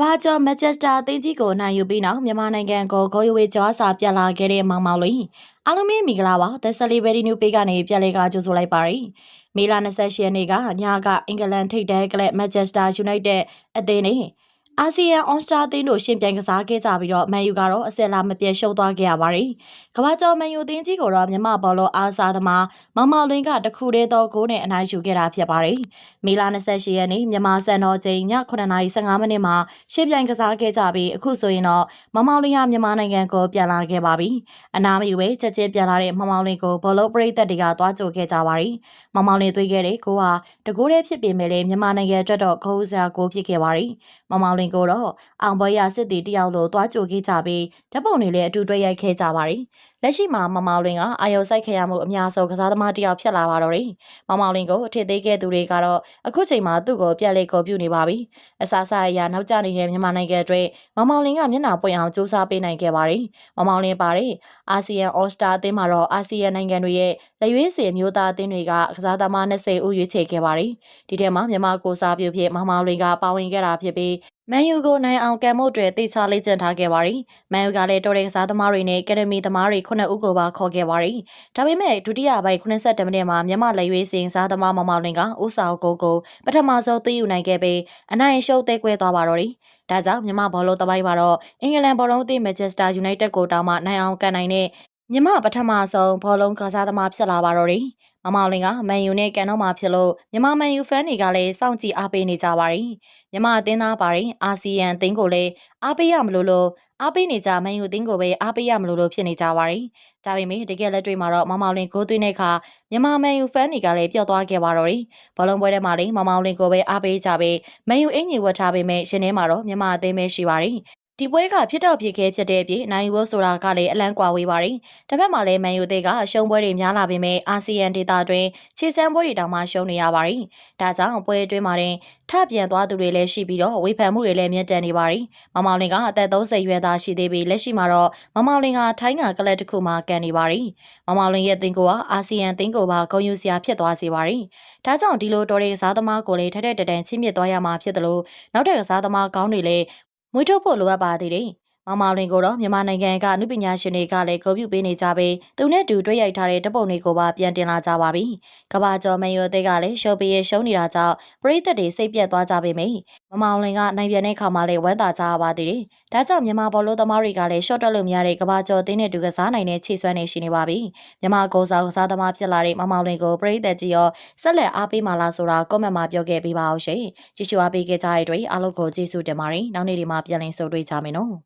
ဘာကျော်မန်ချက်စတာအသင်းကြီးကိုနိုင်ယူပြီးနောက်မြန်မာနိုင်ငံကိုဂိုးရွေးကျော်စာပြလာခဲ့တဲ့မောင်မောင်လွင်အားလုံးမင်္ဂလာပါသက်ဆလီဘယ်ဒီနူပေးကနေပြန်လေကကြိုဆိုလိုက်ပါရယ်မေလ28ရက်နေ့ကညကအင်္ဂလန်ထိပ်တန်းကလပ်မန်ချက်စတာယူနိုက်တက်အသင်းနဲ့ အာဆီယံအော်စတာအသင်းတို့ရှင်ပြိုင်ကစားခဲ့ကြပြီးတော့မန်ယူကတော့အဆက်လာမပြတ်ရှုံးသွားခဲ့ရပါတယ်။ကမ္ဘာကျော်မန်ယူအသင်းကြီးကိုတော့မြန်မာဘောလုံးအားစားသမားမောင်မောင်လင်းကတခုတည်းသောဂိုးနဲ့အနိုင်ယူခဲ့တာဖြစ်ပါတယ်။မေလ28ရက်နေ့မြန်မာစံတော်ချိန်ည9:15မိနစ်မှာရှင်ပြိုင်ကစားခဲ့ကြပြီးအခုဆိုရင်တော့မောင်မောင်လင်းကမြန်မာနိုင်ငံကိုပြန်လာခဲ့ပါပြီ။အနာမယူပဲချက်ချင်းပြန်လာတဲ့မောင်မောင်လင်းကိုဘောလုံးပရိသတ်တွေကတွားကြိုခဲ့ကြပါတယ်။မောင်မောင်လင်းသွေးခဲ့တဲ့ဂိုးဟာတကိုးတည်းဖြစ်ပေမဲ့လည်းမြန်မာနိုင်ငံအတွက်တော့ဂိုးစရာဂိုးဖြစ်ခဲ့ပါတယ်။မောင်မောင်လင်းကိုတော့အောင်ပွဲရစစ်တီတယောက်လိုတွားကြိုခဲ့ကြပြီးဓပုံတွေလည်းအတူတွဲရိုက်ခဲ့ကြပါတယ်။ လက်ရှိမှာမမောင်လင်းကအာယုံစိုက်ခဲ့ရမှုအများဆုံးကစားသမားတစ်ယောက်ဖြစ်လာပါတော့တယ်။မောင်မောင်လင်းကိုအထစ်သေးခဲ့သူတွေကတော့အခုချိန်မှာသူ့ကိုပြက်လက်ကိုပြုနေပါပြီ။အစားစားအရာနောက်ကျနေတဲ့မြန်မာနိုင်ငံအတွက်မောင်မောင်လင်းကမျက်နှာပွင့်အောင်စူးစမ်းပေးနိုင်ခဲ့ပါတယ်။မောင်မောင်လင်းပါတဲ့အာဆီယံအော်စတာအသင်းမှာတော့အာဆီယံနိုင်ငံတွေရဲ့လက်ရွေးစင်မျိုးသားအသင်းတွေကကစားသမား20ဦးရွေးချယ်ခဲ့ပါတယ်။ဒီထဲမှာမြန်မာကိုစားပြုဖြစ်မောင်မောင်လင်းကပါဝင်ခဲ့တာဖြစ်ပြီးမန်ယူကိုနိုင်အောင်ကံမို့တွေတိချလေ့ကျင့်ထားခဲ့ပါတယ်။မန်ယူကလည်းတော်ရင်စားသမားတွေနဲ့ကယ်ဒမီသမားတွေခုနှစ်ဦးကိုပါခေါ်ခဲ့ပါတယ်။ဒါပေမဲ့ဒုတိယပိုင်း82မိနစ်မှာမြန်မာလက်ရွေးစင်စားသမားမောင်မောင်လင်းကဦးဆောင်ကိုကိုပထမဆုံးသိယူနိုင်ခဲ့ပြီးအနိုင်ရှုံးသေးကွဲသွားပါတော့တယ်။ဒါကြောင့်မြန်မာဘောလုံးသမိုင်းမှာတော့အင်္ဂလန်ဘောလုံးအသင်းမန်ချက်စတာယူနိုက်တက်ကိုတောင်းမှနိုင်အောင်ကန်နိုင်တဲ့မြန်မာပထမဆုံးဘောလုံးကစားသမားဖြစ်လာပါတော့တယ်။မမောင်လင်ကမန်ယူနဲ့ကန်တော့မှာဖြစ်လို့မြန်မာမန်ယူဖန်တွေကလည်းစောင့်ကြည့်အားပေးနေကြပါတယ်။မြန်မာအသင်းသားပါတယ်အာဆီယံအသင်းကိုလည်းအားပေးရမလို့လို့ အားပေးနေကြမန်ယူအသင်းကိုပဲအားပေးရမလို့လို့ဖြစ်နေကြပါတယ်။ဒါပေမဲ့တကယ်လက်တွေ့မှာတော့မမောင်လင်ကိုသွင်းတဲ့အခါမြန်မာမန်ယူဖန်တွေကလည်းပျော့သွားခဲ့ပါတော့တယ်။ဘောလုံးပွဲထဲမှာလည်းမမောင်လင်ကိုပဲအားပေးကြပဲမန်ယူအင်ကြီးဝတ်ထားပေမဲ့ရှင်ထဲမှာတော့မြန်မာအသင်းပဲရှိပါတယ်။ ဒီပွဲကဖြစ်တော့ဖြစ်ခဲ့ဖြစ်တဲ့အပြင်နိုင်ဝတ်ဆိုတာကလည်းအလန့်ကွာဝေးပါတယ်။တစ်ဖက်မှာလည်းမန်ယူသေးကရှုံးပွဲတွေများလာပေမဲ့အာဆီယံဒေသတွင်ခြေစမ်းပွဲတွေတောင်မှရှုံးနေရပါတယ်။ဒါကြောင့်ပွဲအတွင်းမှာတင်ထပြန်သွားသူတွေလည်းရှိပြီးတော့ဝေဖန်မှုတွေလည်းမြင့်တက်နေပါတယ်။မမောင်လင်ကအသက်30ရွယ်သားရှိသေးပြီးလက်ရှိမှာတော့မမောင်လင်ကထိုင်းကကလပ်တစ်ခုမှာကန်နေပါတယ်။မမောင်လင်ရဲ့တင်ကိုကအာဆီယံတင်ကိုပါဂုဏ်ယူစရာဖြစ်သွားစေပါတယ်။ဒါကြောင့်ဒီလိုတော်တဲ့စားသမားကိုလည်းထက်ထက်တန်တန်ချင်းမြင့်သွားရမှာဖြစ်တယ်လို့နောက်ထပ်စားသမားကောင်းတွေလည်း မွေးထုတ်ဖို့လိုအပ်ပါသေးတယ်။ မောင်မောင်လင်ကိုတော့မြန်မာနိုင်ငံကအမှုပညာရှင်တွေကလည်းဂုဏ်ပြုပေးနေကြပြီးသူနဲ့တူတွေ့ရိုက်ထားတဲ့ဓပုံတွေကိုပါပြန်တင်လာကြပါပြီ။ကဘာကျော်မန်ယူအသက်ကလည်းရှုံးပေးရရှုံးနေတာကြောင့်ပရိသတ်တွေစိတ်ပြတ်သွားကြပေမယ့်မမောင်လင်ကနိုင်ပြန်တဲ့ခါမှလည်းဝမ်းသာကြပါသေးတယ်။ဒါကြောင့်မြန်မာဘောလုံးသမားတွေကလည်းရှော့တက်လို့မရတဲ့ကဘာကျော်အသင်းနဲ့တူကစားနိုင်တဲ့ခြေစွမ်းနေရှိနေပါပြီ။မြန်မာကိုစားကစားသမားဖြစ်လာတဲ့မမောင်လင်ကိုပရိသတ်ကြီးရောဆက်လက်အားပေးမှလားဆိုတာကွန်မန့်မှာပြောခဲ့ပေးပါအောင်ရှင်။ကြည့်ရှုအားပေးခဲ့ကြတဲ့အတွက်အားလုံးကိုကျေးဇူးတင်ပါတယ်။နောက်နေ့ဒီမှာပြန်လည်ဆုံတွေ့ကြမယ်နော်။